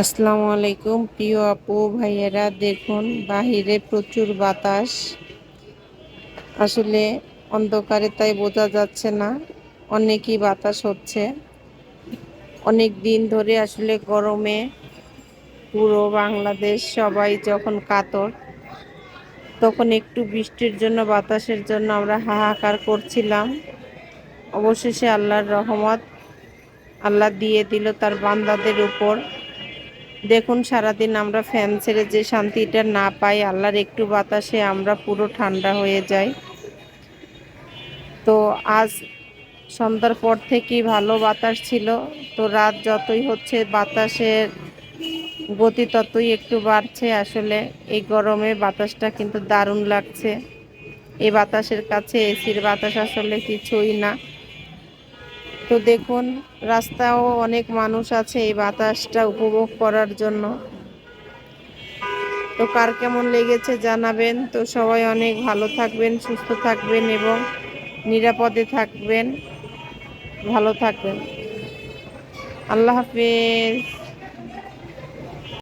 আসসালামু আলাইকুম। প্রিয় আপু, ভাইয়েরা, দেখুন, বাহিরে প্রচুর বাতাস। আসলে অন্ধকারে তাই বোঝা যাচ্ছে না, অনেকই বাতাস হচ্ছে। অনেক দিন ধরে আসলে গরমে পুরো বাংলাদেশ সবাই যখন কাতর, তখন একটু বৃষ্টির জন্য, বাতাসের জন্য আমরা হাহাকার করছিলাম। অবশেষে আল্লাহর রহমত, আল্লাহ দিয়ে দিল তার বান্দাদের উপর। দেখুন, সারাদিন আমরা ফ্যান ছেড়ে যে শান্তিটা না পাই, আল্লাহর একটু বাতাসে আমরা পুরো ঠান্ডা হয়ে যাই। তো আজ সন্ধ্যার পর থেকেই ভালো বাতাস ছিল। তো রাত যতই হচ্ছে, বাতাসের গতি ততই একটু বাড়ছে। আসলে এই গরমে বাতাসটা কিন্তু দারুণ লাগছে। এই বাতাসের কাছে এসির বাতাস আসলে কিছুই না। তো দেখুন, রাস্তাও অনেক মানুষ আছে এই বাতাসটা উপভোগ করার জন্য। তো কার কেমন লেগেছে জানাবেন। তো সবাই অনেক ভালো থাকবেন, সুস্থ থাকবেন এবং নিরাপদে থাকবেন। ভালো থাকবেন। আল্লাহ হাফেজ।